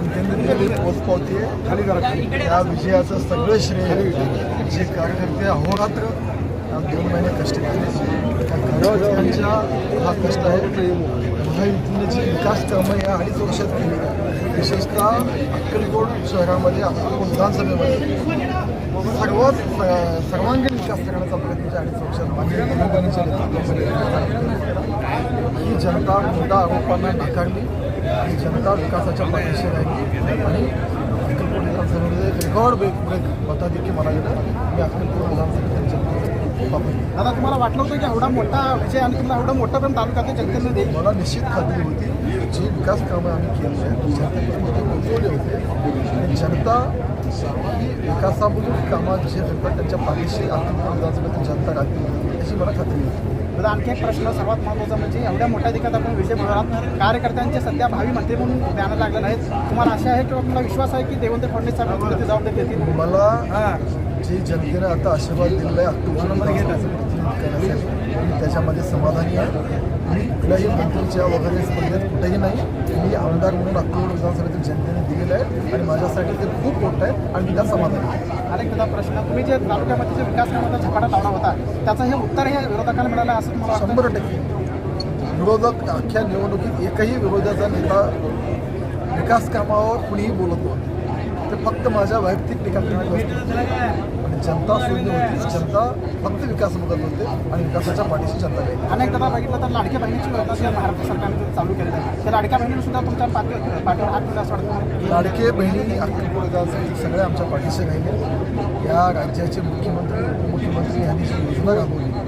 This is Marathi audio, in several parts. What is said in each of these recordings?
मिळालेली पोचपावती खाली करा या विजयाचं सगळं श्रेय जे कार्यकर्ते अहोरात्र दोन महिने कष्ट केले कार्यकर्त्यांच्या हा कष्ट आहे महायुतीने जी विकास कामं या अडीच वर्षात केली विशेषतः अक्कलकोट शहरामध्ये अक्कलकोट विधानसभेमध्ये सर्वात सर्वांगीण विकास करण्याचा प्रयत्न ज्या अडीच वर्षात माननीय ही जनता मोठ्या आरोपांना नाकारली ही जनता विकासाच्या पाठीशी राहिली. आणि अक्कलकोट विधानसभेमध्ये रेकॉर्ड ब्रेक ब्रेक मताधिक्य मला गेलं मी अक्कलकोट वापर दादा तुम्हाला वाटलं होतं की एवढा मोठा विजय आणि तुम्हाला एवढा मोठा पण तालुक्यात जनतेने देईल मला निश्चित खात्री होती जी विकास कामं आम्ही केली आहेत जनतेमध्ये पोचवले होते जनता ही विकासामधून कामात जे करतात त्यांच्या पाठीशी अक्कलकोट विधानसभेतील जनता राहतील याची मला खात्री दादा आणखी एक प्रश्न सर्वात महत्त्वाचा म्हणजे एवढ्या मोठ्या ठिकाणी आपण विजय मिळवला कार्यकर्त्यांचे सध्या भावी मंत्री म्हणून बॅनर लागले नाहीत तुम्हाला आशा आहे किंवा तुम्हाला विश्वास आहे की देवेंद्र फडणवीस साहेब जबाबदारी देतील? मला हां. जी जनतेने आता आशीर्वाद दिलेला आहे अक्टोबरमध्ये घेत करण्यासाठी मी त्याच्यामध्ये समाधानी आहे. मी कुठल्याही मंत्रीच्या वगैरे स्पर्धेत कुठेही नाही. मी आमदार म्हणून अक्टोबर विधानसभेतील जनतेने दिलेलं आहे आणि माझ्यासाठी ते खूप मोठं आहे आणि मी त्या समाधानी आहे. अनेक दादा प्रश्न. तुम्ही जे तालुक्यामध्ये जे विकास कामाचा झपाटा लावला होता त्याचं हे उत्तर हे विरोधकांना मिळालं असं तुम्हाला वाटतं? शंभर टक्के. विरोधक अख्ख्या निवडणुकीत एकही विरोधाचा नेता विकास कामावर कुणीही बोलत नव्हता. ते फक्त माझ्या वैयक्तिक टीका आणि जनता शून्य होती. जनता फक्त विकास बघत होते आणि विकासाच्या पाठीशी जनता गेली. अनेकदा बघितलं तर लाडक्या बहिणीची योजना महाराष्ट्र सरकारने चालू केली आहे त्या लाडक्या बहिणीने सुद्धा तुमच्या पाठी पाठीवर हात ठेवला असं वाटतं लाडके बहिणी अक्कलकोट विधानसभेचे सगळे आमच्या पाठीशी राहिले. या राज्याचे मुख्यमंत्री उपमुख्यमंत्री यांनी जी योजना राबवली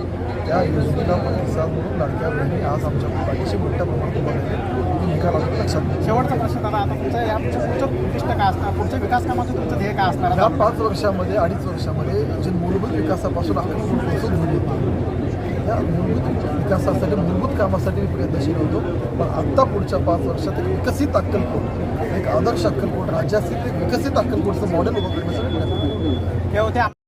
त्या योजनेला प्रतिसाद म्हणून लाडक्या बहिणी आज आमच्या पाठीशी मोठ्या प्रमाणात उभा राहिले निकाल आपण लक्षात शेवटचा प्रश्न दादा आता तुमचं या पुढचं उद्दिष्ट काय असणार? पुढच्या विकास कामाचं तुमचं ध्येय काय असणार? या? पाच वर्षामध्ये अडीच वर्षामध्ये जे मूलभूत विकासापासून अक्कलकोट पोहोचून झाली या मूलभूत विकासासाठी मूलभूत कामासाठी मी प्रयत्नशील होतो. पण आत्ता पुढच्या पाच वर्षात एक विकसित अक्कलकोट एक आदर्श अक्कलकोट राज्यातील एक विकसित अक्कलकोटचं मॉडेल उभं करण्यासाठी प्रयत्न